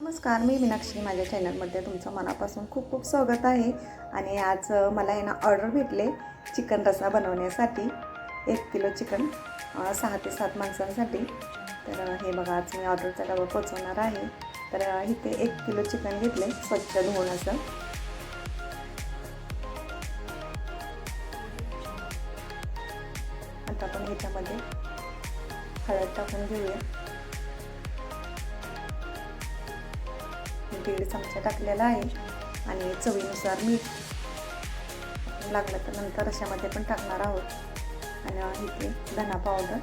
नमस्कार मी मीनाक्षी. माझ्या चॅनलमध्ये तुमचं मनापासून खूप खूप स्वागत आहे. आणि आज मला आहे ना ऑर्डर भेटले चिकन रसा बनवण्यासाठी. एक किलो चिकन सहा ते सात माणसांसाठी. तर हे बघा आज मी ऑर्डरचा डबा पोचवणार आहे. तर इथे एक किलो चिकन घेतले स्वच्छ धुवून असं. आता आपण ह्याच्यामध्ये हळद टाकून घेऊया. दीड चमचा टाकलेला आहे आणि चवीनुसार मीठ लागलं तर नंतर अशामध्ये पण टाकणार आहोत. आणि इथे धना पावडर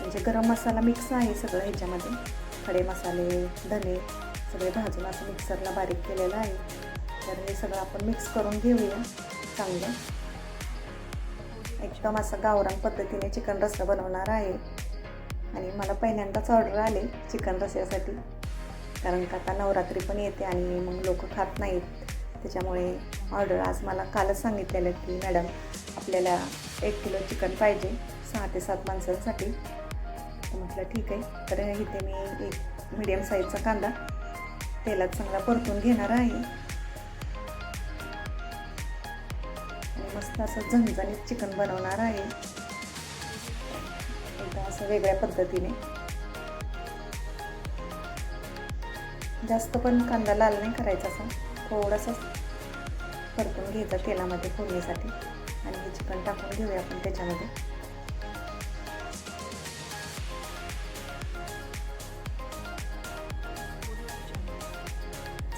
म्हणजे गरम मसाला मिक्स आहे सगळं ह्याच्यामध्ये. खडे मसाले धने सगळे भाजून असं मिक्सरला बारीक केलेलं आहे. तर हे सगळं आपण मिक्स करून घेऊया चांगलं. एकदम असं गावरान पद्धतीने चिकन रस्सा बनवणार आहे. आणि मला पहिल्यांदाच ऑर्डर आले चिकन रस्स्यासाठी. कारण का आता नवरात्री पण येते आणि मग लोक खात नाहीत. त्याच्यामुळे ऑर्डर आज मला कालच सांगितलेलं की मॅडम आपल्याला एक किलो चिकन पाहिजे सहा ते सात माणसांसाठी. म्हटलं ठीक आहे. तर इथे मी एक मिडियम साईजचा कांदा तेलात चांगला परतून घेणार आहे. मस्त असं झणझणीत चिकन बनवणार आहे. एकदा असं वेगळ्या पद्धतीने. जास्त पण कांदा लाल नाही करायचा असा. थोडासा परतून घ्यायचा तेलामध्ये फोडणीसाठी. आणि हे चिकन टाकून घेऊया आपण त्याच्यामध्ये.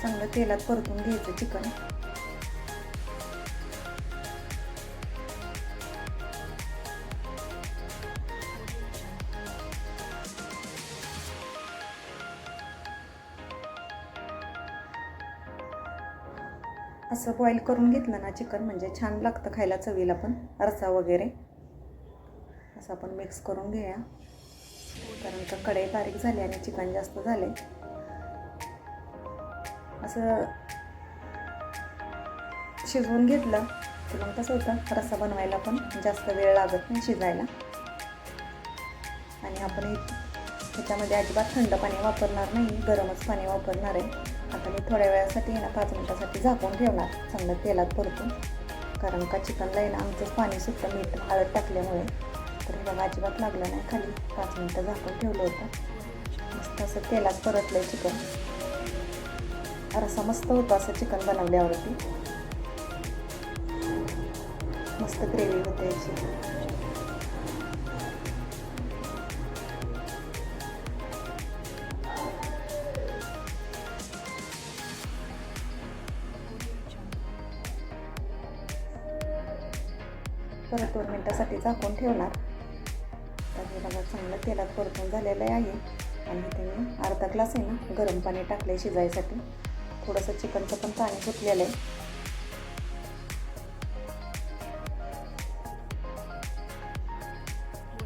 चांगलं तेलात परतून घ्यायचं चिकन. असं बॉईल करून घेतलं ना चिकन म्हणजे छान लागतं खायला चवीला पण रसा वगैरे. असं आपण मिक्स करून घेऊया. कारण का कढई बारीक झाली आणि चिकन जास्त झाले असं शिजवून घेतलं की मग कसं होतं रस्सा बनवायला पण जास्त वेळ लागत नाही शिजायला. आणि आपण हे- ह्याच्यामध्ये अजिबात थंड पाणी वापरणार नाही गरमच पाणी वापरणार आहे. आता मी थोड्या वेळासाठी ना पाच मिनटासाठी झाकून ठेवणार. चांगलं तेलात परतून. कारण का चिकनला आहे ना आमचंच पाणी सुटतं मीठ हळद टाकल्यामुळे. तर हे बघा अजिबात लागलं नाही खाली. पाच मिनटं झाकून ठेवलं होतं. मस्त असं तेलात परतलं आहे चिकन. रसा मस्त होतं असं चिकन बनवल्यावरती. मस्त ग्रेव्ही होते याची. परत दोन मिनटासाठी झाकून ठेवणार. तर हे बघा चांगलं तेलात परतून झालेलं आहे. आणि इथे मी अर्धा ग्लास आहे ना गरम पाणी टाकलं आहे शिजायसाठी. थोडंसं चिकनचं पण पाणी सुटलेलं आहे.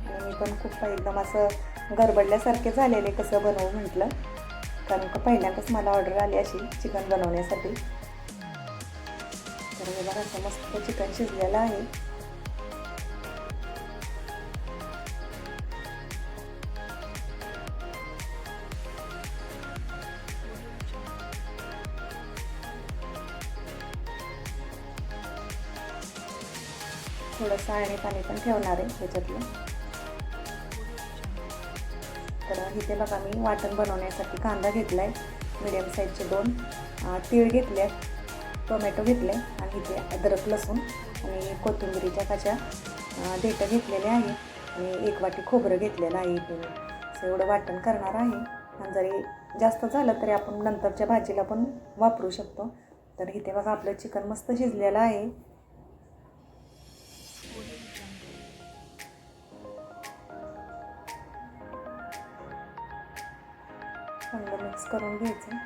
आणि मी पण खूप एकदम असं गडबडल्यासारखे झालेले कसं बनवू म्हटलं. कारण का पहिल्यांदाच मला ऑर्डर आली अशी चिकन बनवण्यासाठी. तर हे बघा असं मस्त चिकन शिजलेलं आहे. थोडंसं आणि पाणी पण ठेवणार आहे त्याच्यातलं. तर इथे बघा मी वाटण बनवण्यासाठी कांदा घेतला आहे मिडियम साईजचे दोन. तीळ घेतले टोमॅटो घेतले आणि इथे अद्रक लसूण आणि कोथिंबिरीच्या काच्या अं, देठं घेतलेले आहे. आणि एक वाटी खोबरं घेतलेलं आहे इथे मी. असं एवढं वाटण करणार आहे. आणि जरी जास्त झालं तरी आपण नंतरच्या भाजीला पण वापरू शकतो. तर इथे बघा आपलं चिकन मस्त शिजलेलं आहे. करून घ्यायचं.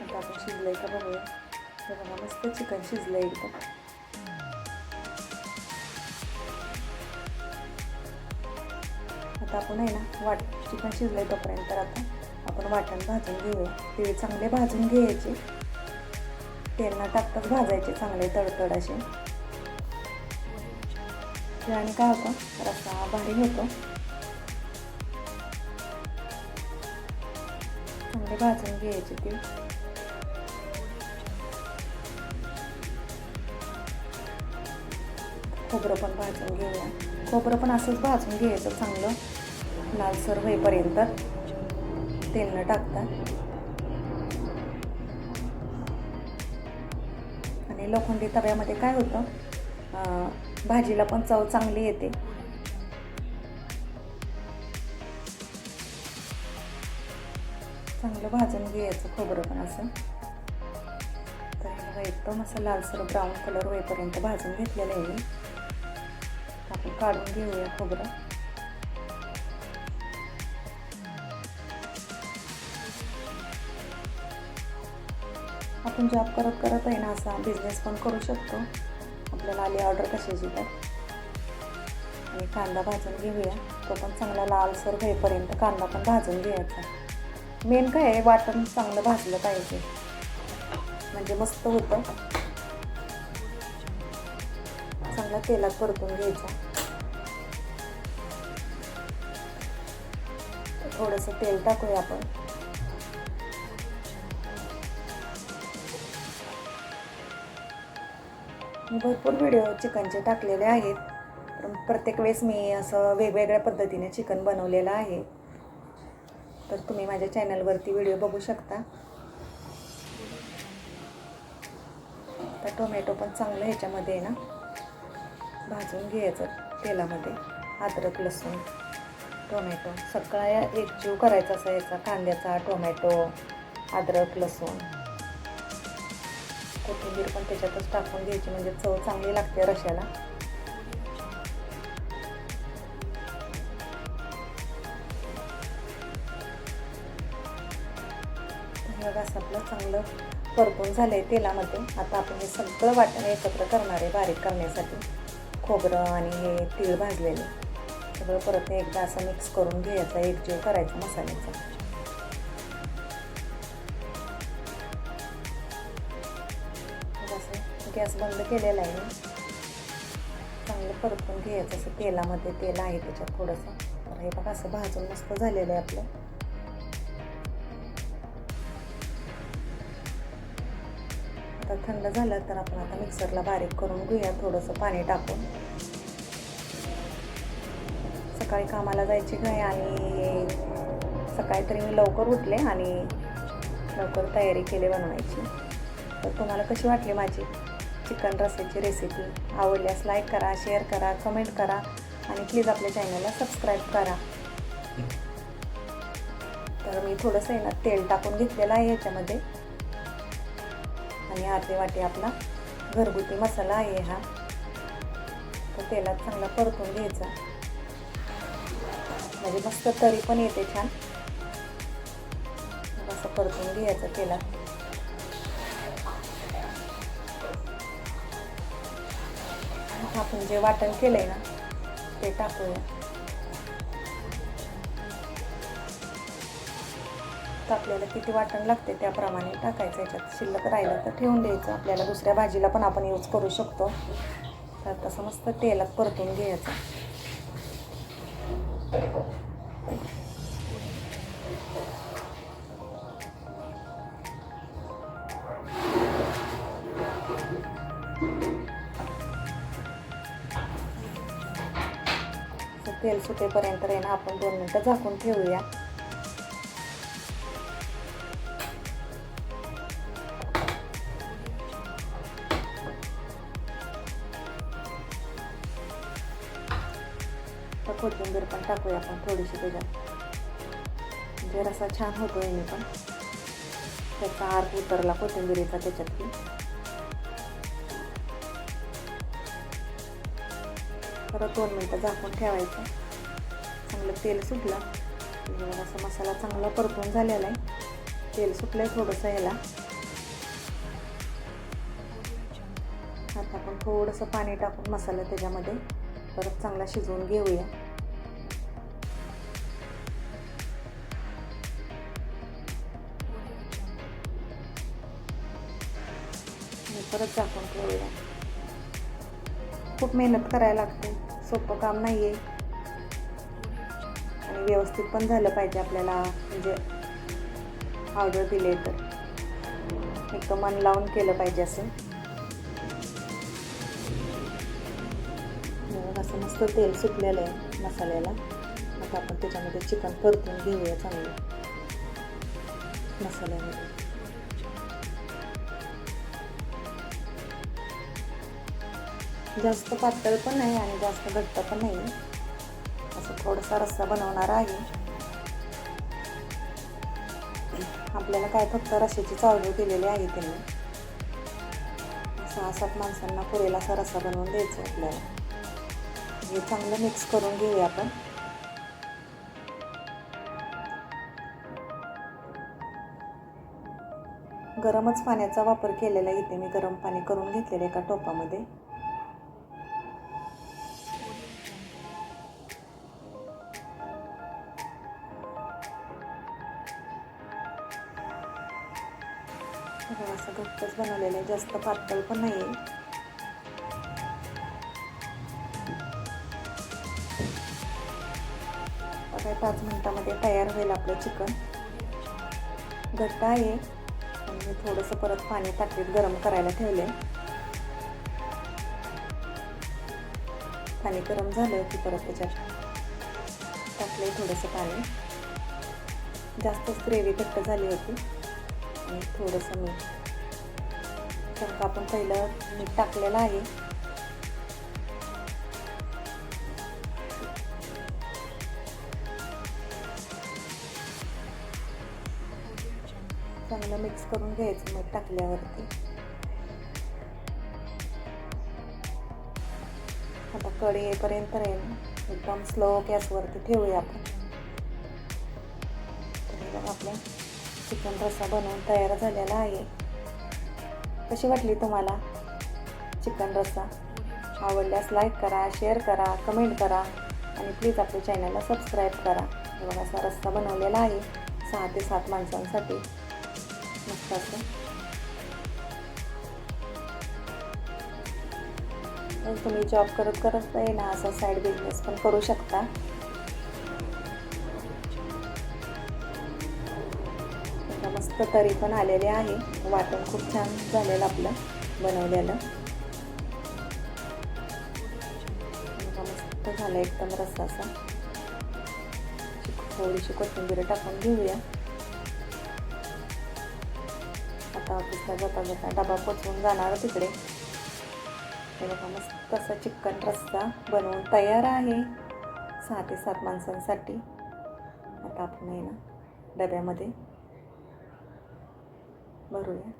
आता आपण शिजलंय का बघूया. तर बघा मस्त चिकन शिजलंय एकदम. आता आपण आहे ना वाट चिकन शिजलंय तोपर्यंत तर आता आपण वाटण भाजून घेऊया. ते चांगले भाजून घ्यायचे. तेल न टाकताच भाजायचे चांगले तडतड असे. आणि काय होतं? रस्सा भारी होतो. भाजून घ्यायचे ते खोबरं पण भाजून घेऊया खोबरं पण असंच भाजून घ्यायचं चांगलं लालसर होईपर्यंत तेल न टाकता आणि लोखंडी तव्यामध्ये काय होतं भाजीला पण चव चांगली येते चांगलं भाजून घ्यायचं खोबरं पण असं. तर बघा एकदम असं लालसर ब्राऊन कलर होईपर्यंत भाजून घेतलेलं आहे. मी. आपण काढून घेऊया खोबरं. आपण जॉब करत करत आहे ना असा बिझनेस पण करू शकतो. आपल्याला आली ऑर्डर कशाची तर. आणि कांदा भाजून घेऊया. तो पण चांगला लालसर होईपर्यंत कांदा पण भाजून घ्यायचा. मेन काय आहे वाटण चांगलं भाजलं पाहिजे. म्हणजे मस्त होतं. चांगला तेलात परतून घ्यायचा. थोडंसं तेल टाकूया आपण. मी भरपूर व्हिडिओ चिकनचे टाकलेले आहेत. प्रत्येक वेळेस मी असं वेगवेगळ्या पद्धतीने चिकन बनवलेलं आहे. तर तुम्ही माझ्या चॅनलवरती व्हिडिओ बघू शकता. तर टोमॅटो पण चांगलं ह्याच्यामध्ये आहे ना. भाजून घ्यायचं तेलामध्ये. अद्रक लसूण टोमॅटो. सगळा एकजीव करायचा असा याचा कांद्याचा टोमॅटो अद्रक लसूण. कोथिंबीर पण त्याच्यातच टाकून घ्यायची. म्हणजे चव चांगली लागते रशाला असं परतून झालं आहे तेलामध्ये. आता आपण हे सगळं वाटण एकत्र करणार आहे बारीक करण्यासाठी. खोबरं आणि हे तीळ भाजलेले. सगळं परत एकदा असं मिक्स करून घ्यायचं एकजीव करायचा मसाल्याचा. गॅस बंद केलेला आहे. चांगलं परतून घ्यायचं असं तेलामध्ये. तेल आहे त्याच्यात थोडंसं. तर हे बघा असं भाजून मस्त झालेलं आहे आपलं. आता थंड झालं तर आपण आता मिक्सरला बारीक करून घेऊया थोडंसं पाणी टाकून. सकाळी कामाला जायची काय आणि सकाळी तरी मी लवकर उठले आणि लवकर तयारी केली बनवायची. तर तुम्हाला कशी वाटली माझी चिकन रस्याची रेसिपी आवडल्यास लाईक करा शेअर करा कमेंट करा आणि प्लीज आपल्या चॅनलला सबस्क्राईब करा. तर मी थोडंसं आहे ना तेल टाकून घेतलेलं आहे याच्यामध्ये. आणि अर्धी वाटी आपला घरगुती मसाला आहे हा. तर तेलात चांगला परतून घ्यायचा. म्हणजे मस्त तरी पण येते छान. असं परतून घ्यायचं तेलात. आपण जे वाटण केलंय ना ते टाकूया. तर आपल्याला किती वाटण लागते त्याप्रमाणे टाकायचं याच्यात शिल्लक राहिलं तर ठेवून द्यायचं. आपल्याला दुसऱ्या भाजीला पण आपण यूज करू शकतो. तर तसं मस्त तेलात परतून घ्यायचं. तेल सुटेपर्यंत आहे ना आपण दोन मिनटं झाकून ठेवूया. टाकूया आपण थोडीशी त्याच्यात. जर असा छान होतो आहे पण. त्याचा आर्क उतरला कोथिंबीरीचा त्याच्यात परत दोन मिनटं झाकून ठेवायचं. चांगलं तेल सुटलं. असा मसाला चांगला परतून झालेला आहे. तेल सुटलं आहे थोडंसं ह्याला आता आपण थोडंसं पाणी टाकून मसाला त्याच्यामध्ये परत चांगला शिजवून घेऊया. परत झाकून ठेवूया खूप मेहनत करायला लागते. सोपं काम नाही आहे आणि व्यवस्थित पण झालं पाहिजे आपल्याला म्हणजे ऑर्डर दिले तर. एक मन लावून केलं पाहिजे असं. हो, असं मस्त तेल सुटलेलं आहे मसाल्याला. आता आपण त्याच्यामध्ये चिकन परतून घेऊया चांगलं. मसाल्यामध्ये. जास्त पातळ पण नाही आणि जास्त घट्ट पण नाही. असं थोडासा रस्सा बनवणार आहे. आपल्याला काय फक्त रश्श्याची ऑर्डर दिलेली आहे त्यांनी सहा सात माणसांना पुरेला असा रस्सा बनवून द्यायचा आपल्याला. हे चांगलं मिक्स करून घेऊया आपण. गरमच पाण्याचा वापर केलेला इथे मी गरम पाणी करून घेतलेलं एका टोपामध्ये. बघा, असं घट्टच बनवलेलं आहे. जास्त पातळ पण नाही आहे आता पाच मिनिटामध्ये तयार होईल आपलं चिकन. घट्ट आहे. आणि मी थोडंसं परत पाणी टाकीत गरम करायला ठेवले पाणी गरम झालं की परत त्याच्यात टाकले थोडंसं पाणी. जास्तच ग्रेव्ही घट्ट झाली होती. आणि थोडंसं मीठ. कारण का आपण पहिलं मीठ टाकलेलं आहे. चांगलं मिक्स करून घ्यायचं मीठ टाकल्यावरती. आता कढी येईपर्यंत राहील. एकदम स्लो गॅसवरती ठेवूया आपण. आपल्या आपलं चिकन रस्सा बनवून तयार झालेला आहे. कशी वाटली तुम्हाला चिकन रस्सा? आवडल्यास लाईक करा शेअर करा कमेंट करा आणि प्लीज आपल्या चॅनलला सबस्क्राईब करा. हे बघा असा रस्सा बनवलेला आहे सहा ते सात माणसांसाठी. मस्त असं. तुम्ही जॉब करत करत आहे ना असा साईड बिझनेस पण करू शकता. मस्त तरी पण आलेले आहे. वाटण खूप छान झालेलं आपलं बनवलेलं. मस्त झालं एकदम रस्सा असा थोडीशी कोथिंबीर टाकून घेऊया. आता ऑफिसला जाता जाता डबा पोचवून जाणार तिकडे. बघा मस्त असा चिकन रस्सा बनवून तयार आहे. सहा ते सात माणसांसाठी. आता आपण आहे ना डब्यामध्ये भरूया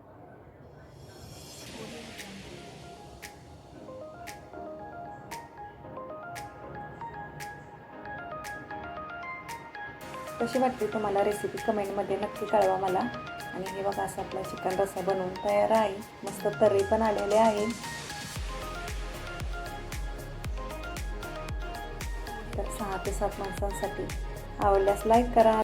कशी वाटते तुम्हाला रेसिपी कमेंटमध्ये नक्की कळवा मला. आणि हे बघा असं आपला चिकन रस्सा बनवून तयार आहे. मस्त तर्री पण आलेले आहे. तर सहा ते सात माणसांसाठी आवडल्यास लाईक करा.